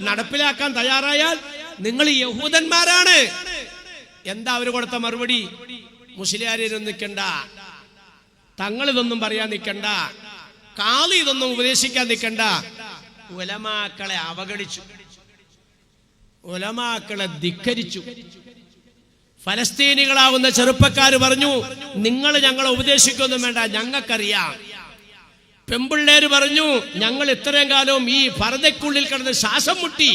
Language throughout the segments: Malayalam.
നടപ്പിലാക്കാൻ തയ്യാറായാൽ നിങ്ങൾ യഹൂദന്മാരാണ്. എന്താ അവർ കൊടുത്ത മറുപടി? മുസ്ലിയാരും നിൽക്കണ്ട തങ്ങൾ ഇതൊന്നും പറയാൻ നിൽക്കണ്ട കാളി ഇതൊന്നും ഉപദേശിക്കാൻ നിൽക്കണ്ട ഉലമാക്കളെ അവഗണിച്ചു. ഉലമാക്കളെ ധിക്കരിച്ചു. ഫലസ്തീനികളാവുന്ന ചെറുപ്പക്കാർ പറഞ്ഞു നിങ്ങൾ ഞങ്ങളെ ഉപദേശിക്കൊന്നും വേണ്ട ഞങ്ങൾക്കറിയാം. പെമ്പിള്ളേര് പറഞ്ഞു ഞങ്ങൾ ഇത്രയും കാലവും ഈ ഭരതയ്ക്കുള്ളിൽ കിടന്ന് ശ്വാസം മുട്ടി.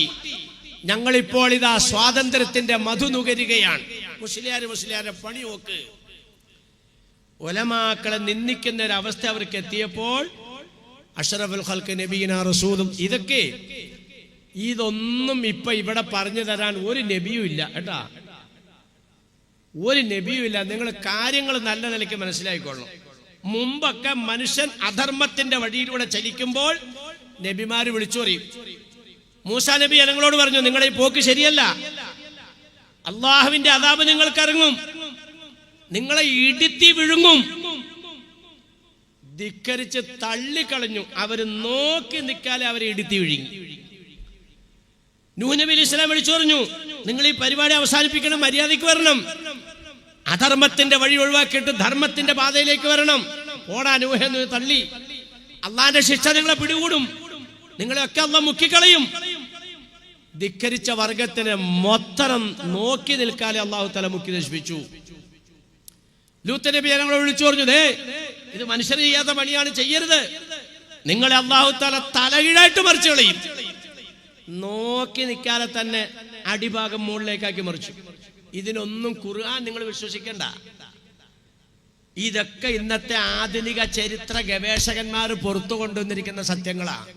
ഞങ്ങളിപ്പോൾ ഇതാ സ്വാതന്ത്ര്യത്തിന്റെ മധു നുകരുകയാണ്. മുസ്ലിയാര് മുസ്ലിയാരെ പണി നോക്ക്. ഒലമാക്കളെ നിന്ദിക്കുന്ന ഒരു അവസ്ഥ അവർക്ക് എത്തിയപ്പോൾ അഷറഫുൽ ഹൽക്ക് നബീന റസൂദും ഇതൊക്കെ ഇതൊന്നും ഇപ്പൊ ഇവിടെ പറഞ്ഞു തരാൻ ഒരു നബിയും ഇല്ല കേട്ടാ. ഒരു നബിയും ഇല്ല. നിങ്ങൾ കാര്യങ്ങൾ നല്ല നിലയ്ക്ക് മനസ്സിലാക്കിക്കൊള്ളണം മുമ്പൊക്കെ മനുഷ്യൻ അധർമ്മത്തിന്റെ വഴിയിലൂടെ ചലിക്കുമ്പോൾ നബിമാര് വിളിച്ചു പറയും. മൂസ നബി ജനങ്ങളോട് പറഞ്ഞു നിങ്ങളെ ഈ പോക്ക് ശരിയല്ല. അള്ളാഹുവിന്റെ അതാപ് നിങ്ങൾക്ക് ഇറങ്ങും നിങ്ങളെ ഇടുത്തി വിഴുങ്ങും. ധിക്കരിച്ച് തള്ളിക്കളഞ്ഞു. അവർ നോക്കി നിൽക്കാതെ അവരെ ഇടുത്തി വിഴുങ്ങി. നൂനബി അലി ഇസ്ലാം വിളിച്ചു പറഞ്ഞു നിങ്ങൾ ഈ പരിപാടി അവസാനിപ്പിക്കണം മര്യാദയ്ക്ക് വരണം. അധർമ്മത്തിന്റെ വഴി ഒഴിവാക്കിയിട്ട് ധർമ്മത്തിന്റെ പാതയിലേക്ക് വരണം. ഓടാ നൂഹെന്ന് തള്ളി. അള്ളാന്റെ ശിക്ഷ നിങ്ങളെ പിടികൂടും. നിങ്ങളെയൊക്കെ അള്ള മുക്കിക്കളയും. ധിക്കരിച്ച വർഗത്തിന് മൊത്തം നോക്കി നിൽക്കാതെ അള്ളാഹു തല മുക്കി നശിപ്പിച്ചു. ലൂത്ത് നബി ഞങ്ങളെ വിളിച്ചു പറഞ്ഞു ദേ ഇത് മനുഷ്യർ ചെയ്യാത്ത പണിയാണ് ചെയ്യരുത്. നിങ്ങളെ അള്ളാഹു തല തലകീഴായിട്ട് മറിച്ചു കളയും. നോക്കി നിൽക്കാതെ തന്നെ അടിഭാഗം മുകളിലേക്കാക്കി മറിച്ചു. ഇതിനൊന്നും ഖുർആൻ നിങ്ങൾ വിശ്വസിക്കണ്ട. ഇതൊക്കെ ഇന്നത്തെ ആധുനിക ചരിത്ര ഗവേഷകന്മാർ പുറത്തു കൊണ്ടുവന്നിരിക്കുന്ന സത്യങ്ങളാ.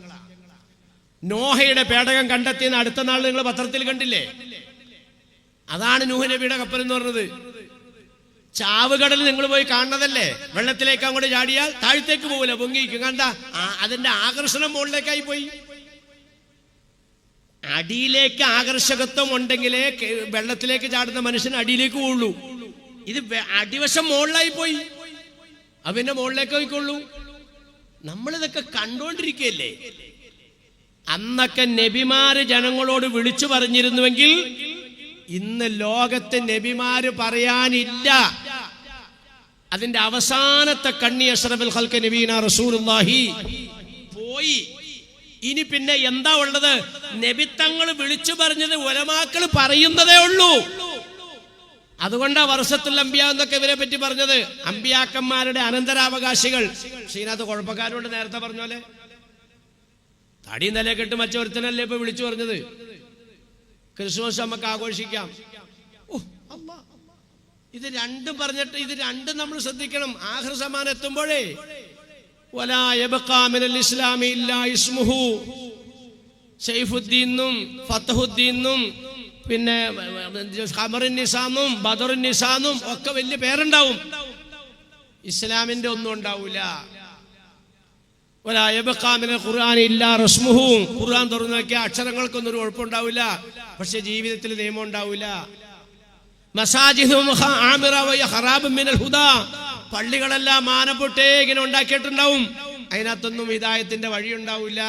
നോഹയുടെ പേടകം കണ്ടെത്തിയെന്ന് അടുത്ത നാൾ നിങ്ങൾ പത്രത്തിൽ കണ്ടില്ലേ? അതാണ് നൂഹ് നബിയുടെ കപ്പൽ എന്ന് പറഞ്ഞത്. ചാവുകടൽ നിങ്ങൾ പോയി കാണുന്നതല്ലേ? വെള്ളത്തിലേക്ക് അങ്ങോട്ട് ചാടിയാൽ താഴത്തേക്ക് പോകില്ല പൊങ്ങിക്കും കണ്ട അതിന്റെ ആകർഷണം മുകളിലേക്കായി പോയി. അടിയിലേക്ക് ആകർഷകത്വം ഉണ്ടെങ്കിലേ വെള്ളത്തിലേക്ക് ചാടുന്ന മനുഷ്യൻ അടിയിലേക്ക് പോകുള്ളൂ ഇത് അടിവശം മുകളിലായി പോയി. അവന്റെ മുകളിലേക്ക് പോയിക്കൊള്ളൂ. നമ്മളിതൊക്കെ കണ്ടോണ്ടിരിക്കുകയല്ലേ അന്നൊക്കെ നബിമാര് ജനങ്ങളോട് വിളിച്ചു പറഞ്ഞിരുന്നുവെങ്കിൽ ഇന്ന് ലോകത്തെ നബിമാര് പറയാനില്ല. അതിന്റെ അവസാനത്തെ കണ്ണി അഷ്റഫുൽ ഖൽക്ക് നബീന റസൂലുള്ളാഹി. പോയി. ഇനി പിന്നെ എന്താ ഉള്ളത്? നബിത്തങ്ങൾ വിളിച്ചു പറഞ്ഞത് ഒലമാക്കൾ പറയുന്നതേ ഉള്ളൂ. അതുകൊണ്ടാ വർഷത്തിൽ അമ്പിയ എന്നൊക്കെ ഇവരെ പറ്റി പറഞ്ഞത്. അമ്പിയാക്കന്മാരുടെ അനന്തരാവകാശികൾ. ശ്രീനാഥ് കുഴപ്പക്കാരോട് നേരത്തെ പറഞ്ഞോലെ തടി നില കെട്ട് മറ്റൊരുത്തനല്ലേ ഇപ്പൊ വിളിച്ചു പറഞ്ഞത്? ക്രിസ്മസ് നമുക്ക് ആഘോഷിക്കാം. ഇത് രണ്ടും പറഞ്ഞിട്ട് ഇത് രണ്ടും നമ്മൾ ശ്രദ്ധിക്കണം. ആഹ്ര സമാൻ എത്തുമ്പോഴേ. ഇസ്ലാമി ഇല്ലാ ഇസ്മുഹു. ഷെയ്ഫുദ്ദീനും ഫത്തഹുദ്ദീനും പിന്നെ ഖമറുൻ നിസാന്നും ബദറുൻ നിസാന്നും ഒക്കെ വലിയ പേരുണ്ടാവും. ഇസ്ലാമിന്റെ ഒന്നും ഉണ്ടാവില്ല വലാ ഖുർആൻ ഇല്ല റസ്മുഹും. ഖുർആൻ തുറന്നു നോക്കിയ അക്ഷരങ്ങൾക്കൊന്നും ഒരു കുഴപ്പമുണ്ടാവില്ല പക്ഷെ ജീവിതത്തിൽ നിയമം ഉണ്ടാവില്ല മസാജിദും പള്ളികളെല്ലാം മാനപ്പൊട്ടേ ഇങ്ങനെ ഉണ്ടാക്കിയിട്ടുണ്ടാവും. അതിനകത്തൊന്നും ഹിദായത്തിന്റെ വഴി ഉണ്ടാവില്ല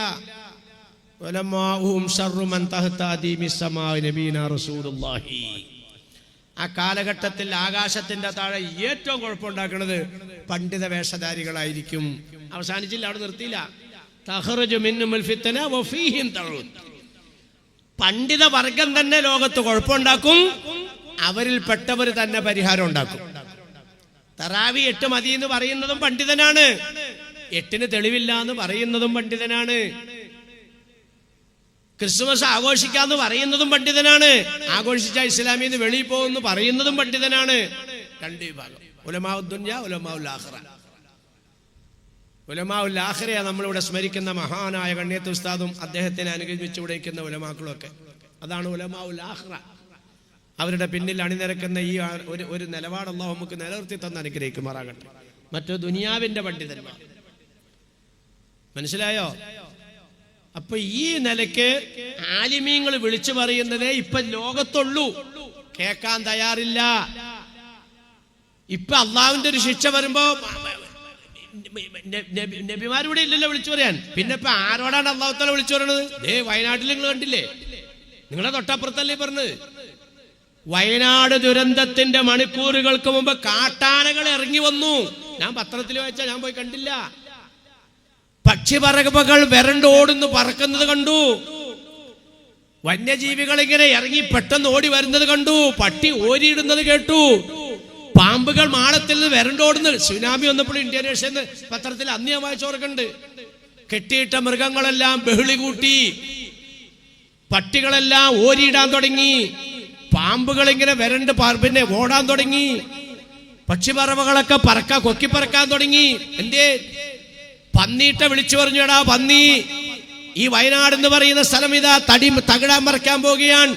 ആ കാലഘട്ടത്തിൽ ആകാശത്തിന്റെ താഴെ ഏറ്റവും കുഴപ്പമുണ്ടാക്കുന്നത് പണ്ഡിത വേഷധാരികളായിരിക്കും. അവസാനിച്ചില്ല അവിടെ നിർത്തിയില്ല. പണ്ഡിത വർഗം തന്നെ ലോകത്ത് കുഴപ്പമുണ്ടാക്കും. അവരിൽ പെട്ടവർ തന്നെ പരിഹാരം ഉണ്ടാക്കും. തറാവി എട്ട് മതി എന്ന് പറയുന്നതും പണ്ഡിതനാണ്. എട്ടിന് തെളിവില്ല എന്ന് പറയുന്നതും പണ്ഡിതനാണ്. ക്രിസ്മസ് ആഘോഷിക്കാന്ന് പറയുന്നതും പണ്ഡിതനാണ്. ആഘോഷിച്ച ഇസ്ലാമിൽ നിന്ന് വെളിയിൽ പോകുന്നു പറയുന്നതും പണ്ഡിതനാണ്. രണ്ട് വിഭാഗം. ഉലമാവുദ്ദുഞ്ഞ ഉലമാവുൽ ആഖിറയെ നമ്മളിവിടെ സ്മരിക്കുന്ന മഹാനായ കണ്ണിയത്ത് ഉസ്താദും അദ്ദേഹത്തിന് അനുഗമിച്ചു വിടയിക്കുന്ന ഉലമാക്കളും ഒക്കെ അതാണ് ഉലമാഹ്റ അവരുടെ പിന്നിൽ അണിനിരക്കുന്ന ഈ ഒരു ഒരു നിലപാട് നമുക്ക് നിലനിർത്തി തന്ന് അനുഗ്രഹിക്കുമാറാകട്ടെ. മറ്റു ദുനിയാവിന്റെ പണ്ഡിതന്മാർ. മനസ്സിലായോ? അപ്പൊ ഈ നിലയ്ക്ക് ആലിമീങ്ങൾ വിളിച്ചു പറയുന്നതേ ഇപ്പൊ ലോകത്തുള്ളൂ. കേൾക്കാൻ തയ്യാറില്ല. ഇപ്പൊ അള്ളാവിന്റെ ഒരു ശിക്ഷ വരുമ്പോ നബിമാരിവിടെ ഇല്ലല്ലോ വിളിച്ചു പറയാൻ. പിന്നെ ഇപ്പൊ ആരോടാണ് അള്ളാഹുത്തല വിളിച്ചു പറയണത്? ഏ വയനാട്ടിൽ നിങ്ങൾ കണ്ടില്ലേ? നിങ്ങളെ തൊട്ടപ്പുറത്തല്ലേ പറഞ്ഞത്? വയനാട് ദുരന്തത്തിന്റെ മണിക്കൂറുകൾക്ക് മുമ്പ് കാട്ടാനകൾ ഇറങ്ങി വന്നു. ഞാൻ പത്രത്തിൽ വായിച്ച ഞാൻ പോയി കണ്ടില്ല. പക്ഷിപറകകൾ വരണ്ടോടുന്ന് പറക്കുന്നത് കണ്ടു. വന്യജീവികൾ ഇങ്ങനെ ഇറങ്ങി പെട്ടെന്ന് ഓടി വരുന്നത് കണ്ടു. പട്ടി ഓരിയിടുന്നത് കേട്ടു. പാമ്പുകൾ മാളത്തിൽ നിന്ന് വരണ്ടോടുന്ന് സുനാമി വന്നപ്പോൾ ഇന്ത്യൻ നേഷൻ പത്രത്തിൽ അന്ന് ഞാൻ വായിച്ചോർക്കുണ്ട് കെട്ടിയിട്ട മൃഗങ്ങളെല്ലാം ബഹിളി കൂട്ടി. പട്ടികളെല്ലാം ഓരിയിടാൻ തുടങ്ങി. പാമ്പുകൾ ഇങ്ങനെ വരണ്ട് പിന്നെ ഓടാൻ തുടങ്ങി. പക്ഷിപറവകളൊക്കെ പറക്ക കൊക്കി പറക്കാൻ തുടങ്ങി. എന്തേ? പന്നീട്ട വിളിച്ചു പറഞ്ഞു എടാ പന്നി ഈ വയനാട് എന്ന് പറയുന്ന സ്ഥലം ഇതാ. തടി തകിടാൻ മറിക്കാൻ പോകുകയാണ്.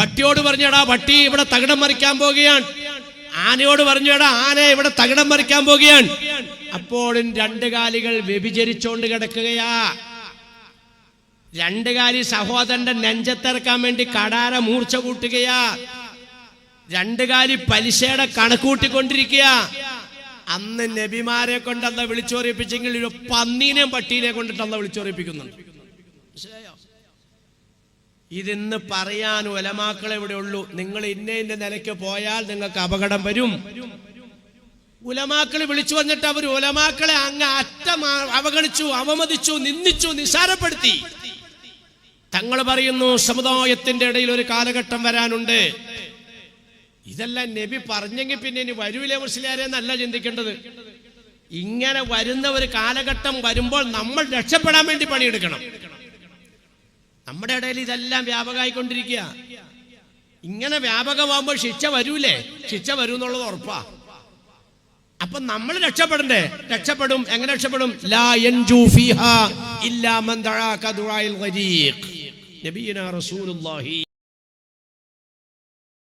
പട്ടിയോട് പറഞ്ഞടാ പട്ടി ഇവിടെ തകിടം മറിക്കാൻ പോകുകയാണ്. ആനയോട് പറഞ്ഞടാ ആന ഇവിടെ തകിടം മറിക്കാൻ പോകുകയാണ്. അപ്പോഴും രണ്ട് കാലികൾ വ്യഭിചരിച്ചോണ്ട് കിടക്കുകയാ. രണ്ട് കാലി സഹോദരന്റെ നെഞ്ചത്തിറക്കാൻ വേണ്ടി കടാര മൂർച്ച കൂട്ടുകയാ. രണ്ട് കാലി പലിശയുടെ കണക്കൂട്ടിക്കൊണ്ടിരിക്കുക അന്ന് നബിമാരെ കൊണ്ടല്ല വിളിച്ചോറിയിപ്പിച്ചെങ്കിൽ ഒരു പന്നീനെയും പട്ടീനെ കൊണ്ടിട്ടല്ല വിളിച്ചോറിയിപ്പിക്കുന്നുണ്ട് ഇതിന്ന് പറയാൻ ഒലമാക്കൾ എവിടെ ഉള്ളൂ. നിങ്ങൾ ഇന്ന ഇന്ന നിലയ്ക്ക് പോയാൽ നിങ്ങൾക്ക് അപകടം വരും. ഉലമാക്കൾ വിളിച്ചു വന്നിട്ട് അവർ ഉലമാക്കളെ അങ്ങ് അറ്റം അവഗണിച്ചു അവമതിച്ചു നിന്ദിച്ചു നിസാരപ്പെടുത്തി തങ്ങൾ പറയുന്നു സമുദായത്തിന്റെ ഇടയിൽ ഒരു കാലഘട്ടം വരാനുണ്ട്. ഇതെല്ലാം നബി പറഞ്ഞെങ്കിൽ പിന്നെ ഇനി വരൂലേ മുസ്ലിയാരെ എന്നല്ല ചിന്തിക്കേണ്ടത്. ഇങ്ങനെ വരുന്ന ഒരു കാലഘട്ടം വരുമ്പോൾ നമ്മൾ രക്ഷപ്പെടാൻ വേണ്ടി പണിയെടുക്കണം. നമ്മുടെ ഇടയിൽ ഇതെല്ലാം വ്യാപകമായിക്കൊണ്ടിരിക്കുക. ഇങ്ങനെ വ്യാപകമാകുമ്പോൾ ശിക്ഷ വരൂലേ? ശിക്ഷ വരൂ എന്നുള്ളത് ഉറപ്പാ. അപ്പൊ നമ്മൾ രക്ഷപ്പെടണ്ടേ? രക്ഷപ്പെടും. എങ്ങനെ രക്ഷപ്പെടും? റസൂലുള്ളാഹി